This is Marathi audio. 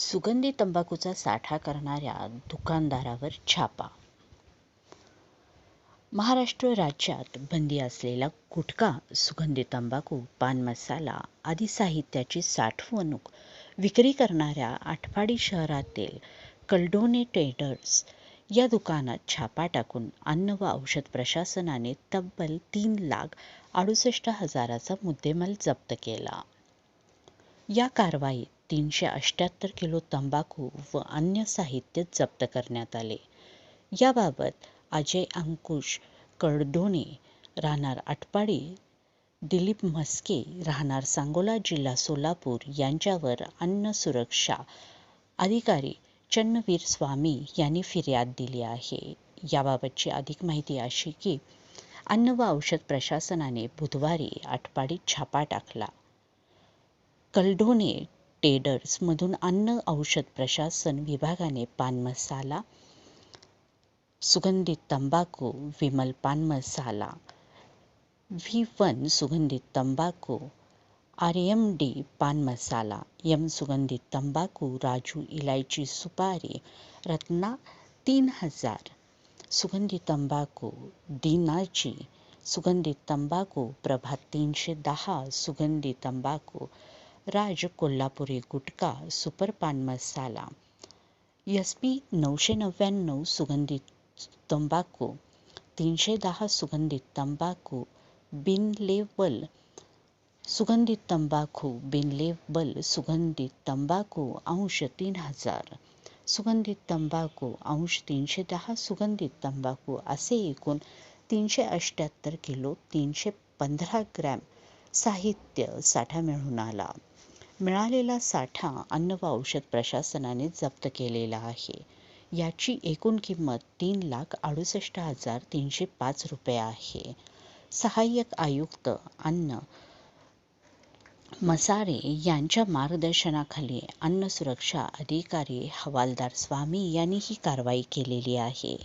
सुगंधी तंबाखूचा साठा करणाऱ्या दुकानदारावर छापा. महाराष्ट्र राज्यात बंदी असलेला गुटखा सुगंधी तंबाखू पान मसाला आदी साहित्याची साठवणूक विक्री करणाऱ्या आटपाडी शहरातील कल्डोने ट्रेडर्स या दुकानात छापा टाकून अन्न व औषध प्रशासनाने तब्बल तीन लाख अडुसष्ट हजाराचा मुद्देमाल जप्त केला. या कारवाईत तीनशे अठ्ठ्याहत्तर किलो तंबाखू व अन्य साहित्य जप्त करण्यात आले. याबाबत अजय अंकुश कडदोणे राहणार आटपाडी दिलीप म्हस्के राहणार सांगोला जिल्हा सोलापूर यांच्यावर अन्न सुरक्षा अधिकारी चन्नवीर स्वामी यांनी फिर्याद दिली आहे. याबाबतची अधिक माहिती अशी की अन्न व औषध प्रशासनाने बुधवारी आटपाडीत छापा टाकला. कलढोणे टेडर्समधून अन्न औषध प्रशासन विभागाने पान मसाला सुगंधित तंबाखू विमल पान मसाला व्ही वन सुगंधित तंबाखू आर एम डी पान मसाला यम सुगंधित तंबाखू राजू इलायची सुपारी रत्ना तीन हजार सुगंधित तंबाखू दिनाची सुगंधित तंबाखू प्रभात तीनशे दहा सुगंधी तंबाखू राज कोल्हापुरी गुटखा सुपर पान मसाला. एस पी नऊशे नव्याण्णव सुगंधित तंबाखू तीनशे दहा सुगंधित तंबाखू बिन लेवल सुगंधित तंबाखू बिन लेबल सुगंधित तंबाखू अंश तीन हजार. सुगंधित तंबाखू अंश तीनशे दहा सुगंधित तंबाखू असे एकूण तीनशे अठ्याहत्तर किलो तीनशे पंधरा ग्रॅम साहित्य साठा मिळून आला. मिळालेला साठा अन्न व औषध प्रशासनाने जप्त केलेला आहे. याची एकूण किंमत तीन लाख अडुसष्ट हजार तीनशे पाच रुपये आहे. सहाय्यक आयुक्त अन्न मसारे यांच्या मार्गदर्शनाखाली अन्न सुरक्षा अधिकारी हवालदार स्वामी यांनी ही कारवाई केलेली आहे.